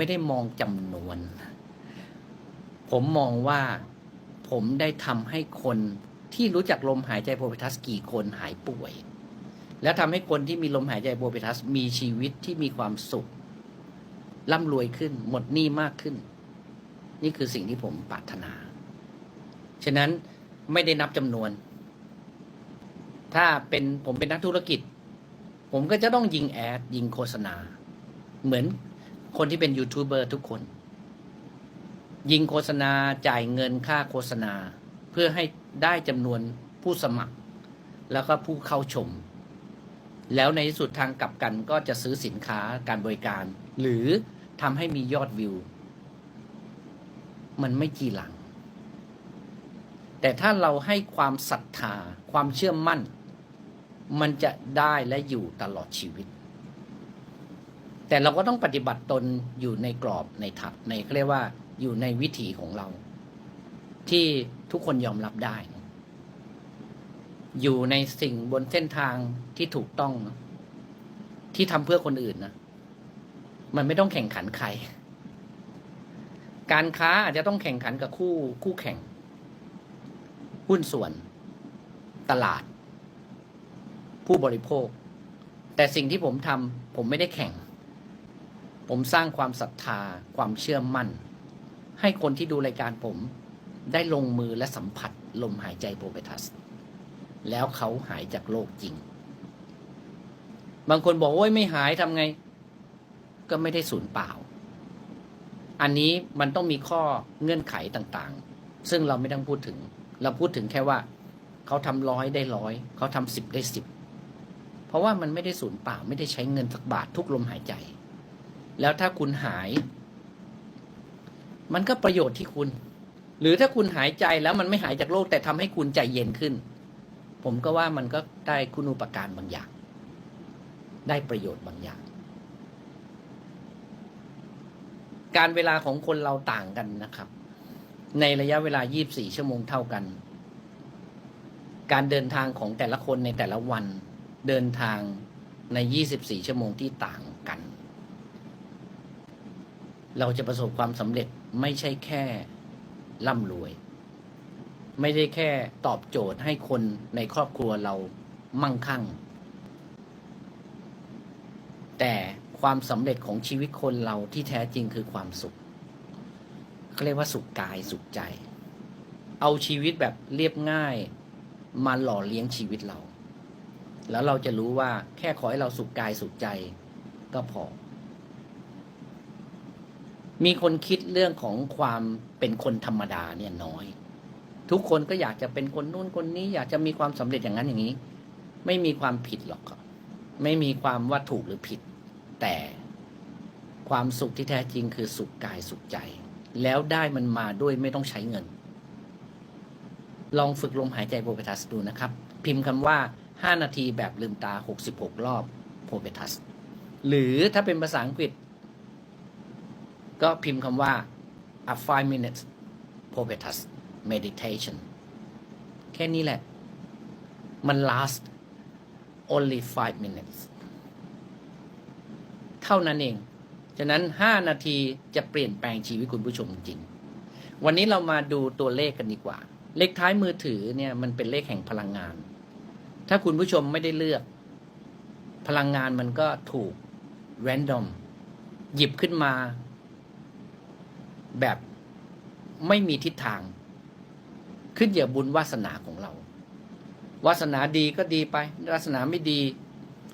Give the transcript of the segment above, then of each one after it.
ไม่ได้มองจำนวน ผมมองว่าผมได้ทำให้คนที่รู้จักลมหายใจโพพิทัสกี่คนหายป่วย แล้วทำให้คนที่มีลมหายใจโพพิทัสมีชีวิตที่มีความสุขร่ำรวยขึ้น หมดหนี้มากขึ้น นี่คือสิ่งที่ผมปรารถนา ฉะนั้นไม่ได้นับจำนวน ถ้าเป็นผมเป็นนักธุรกิจ ผมก็จะต้องยิงแอด ยิงโฆษณา เหมือน คนที่เป็นยูทูบเบอร์ทุกคน ยิงโฆษณาจ่ายเงินค่าโฆษณา เพื่อให้ได้จำนวนผู้สมัคร แล้วก็ผู้เข้าชม แล้วในที่สุดทางกลับกันก็จะซื้อสินค้าการบริการ หรือทำให้มียอดวิว มันไม่จีหลัง แต่ถ้าเราให้ความศรัทธาความเชื่อมั่น มันจะได้และอยู่ตลอดชีวิต แต่เราก็ต้องปฏิบัติตนอยู่ในกรอบในถักในเขาเรียกว่าอยู่ในวิถีของเรา ที่ทุกคนยอมรับได้ อยู่ในสิ่งบนเส้นทางที่ถูกต้องนะที่ทำเพื่อคนอื่นนะมันไม่ต้องแข่งขันใคร การค้าอาจจะต้องแข่งขันกับคู่คู่แข่ง หุ้นส่วน ตลาด ผู้บริโภค แต่สิ่งที่ผมทำผมไม่ได้แข่ง ผมสร้างความศรัทธาความเชื่อมั่น ให้คนที่ดูรายการผมได้ลงมือและสัมผัสลมหายใจโปรเบทัส แล้วเขาหายจากโรคจริง บางคนบอกโอ้ยไม่หายทำไง ก็ไม่ได้สูญเปล่า อันนี้มันต้องมีข้อเงื่อนไขต่างๆ ซึ่งเราไม่ต้องพูดถึง เราพูดถึงแค่ว่า เขาทำร้อยได้ร้อยเขาทำสิบได้สิบเพราะว่ามันไม่ได้สูญเปล่าไม่ได้ใช้เงินสักบาททุกลมหายใจ แล้วถ้าคุณหาย มันก็ประโยชน์ที่คุณ หรือถ้าคุณหายใจแล้วมันไม่หายจากโรคแต่ทำให้คุณใจเย็นขึ้น ผมก็ว่ามันก็ได้คุณูปการบางอย่าง ได้ประโยชน์บางอย่าง การเวลาของคนเราต่างกันนะครับ ในระยะเวลา 24 ชั่วโมงเท่ากัน การเดินทางของแต่ละคนในแต่ละวันเดินทางใน 24 ชั่วโมงที่ต่างกัน เราจะประสบความสำเร็จไม่ใช่แค่ร่ำรวย ไม่ได้แค่ตอบโจทย์ให้คนในครอบครัวเรามั่งคั่ง แต่ความสำเร็จของชีวิตคนเราที่แท้จริงคือความสุขเขาเรียกว่าสุขกายสุขใจ เอาชีวิตแบบเรียบง่ายมาหล่อเลี้ยงชีวิตเรา แล้วเราจะรู้ว่าแค่ขอให้เราสุขกายสุขใจก็พอ มีคนคิดเรื่องของความเป็นคนธรรมดาเนี่ยน้อย ทุกคนก็อยากจะเป็นคนนู่นคนนี้ อยากจะมีความสำเร็จอย่างนั้นอย่างนี้ ไม่มีความผิดหรอกครับ ไม่มีความว่าถูกหรือผิด แต่ความสุขที่แท้จริงคือสุขกายสุขใจ แล้วได้มันมาด้วยไม่ต้องใช้เงิน ลองฝึกลมหายใจโพเปทัสดูนะครับ พิมพ์คำว่า 5 นาทีแบบลืมตา 66 รอบโพเปทัสหรือถ้าเป็นภาษาอังกฤษ ก็พิมพ์คำว่า a five minutes p o p e t u s meditation แค่นี้แหละ มัน last only five minutes เท่านั้นเอง ฉะนั้น 5 นาทีจะเปลี่ยนแปลงชีวิตคุณผู้ชมจริง วันนี้เรามาดูตัวเลขกันดีกว่า เลขท้ายมือถือเนี่ยมันเป็นเลขแห่งพลังงาน ถ้าคุณผู้ชมไม่ได้เลือก พลังงานมันก็ถูก random หยิบขึ้นมา แบบไม่มีทิศทาง ขึ้นอยู่กับบุญวาสนาของเรา วาสนาดีก็ดีไป วาสนาไม่ดี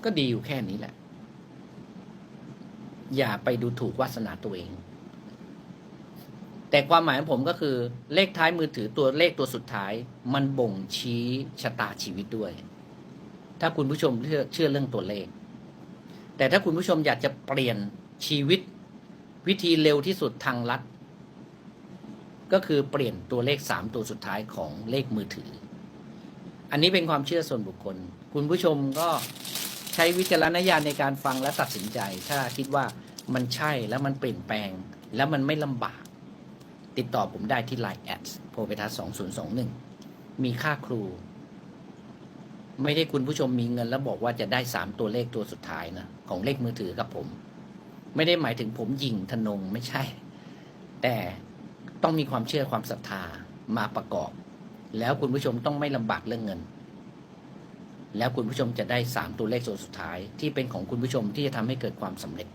ก็ดีอยู่แค่นี้แหละ อย่าไปดูถูกวาสนาตัวเอง แต่ความหมายของผมก็คือ เลขท้ายมือถือตัวเลขตัวสุดท้าย มันบ่งชี้ชะตาชีวิตด้วย ถ้าคุณผู้ชมเชื่อเชื่อเรื่องตัวเลข แต่ถ้าคุณผู้ชมอยากจะเปลี่ยนชีวิตวิธีเร็วที่สุดทางลัด ก็คือเปลี่ยนตัวเลขสามตัวสุดท้ายของเลขมือถือ อันนี้เป็นความเชื่อส่วนบุคคล คุณผู้ชมก็ใช้วิจารณญาณในการฟังและตัดสินใจ ถ้าคิดว่ามันใช่แล้วมันเปลี่ยนแปลง แล้วมันไม่ลำบาก ติดต่อผมได้ที่ Line แอดโพเปทัส2021 มีค่าครู ไม่ได้คุณผู้ชมมีเงินแล้วบอกว่าจะได้สามตัวเลขตัวสุดท้ายนะของเลขมือถือกับผม ไม่ได้หมายถึงผมยิงธนงไม่ใช่ แต่ ต้องมีความเชื่อความศรัทธามาประกอบ แล้วคุณผู้ชมต้องไม่ลำบากเรื่องเงิน แล้วคุณผู้ชมจะได้สามตัวเลขตัวสุดท้ายที่เป็นของคุณผู้ชมที่จะทำให้เกิดความสำเร็จ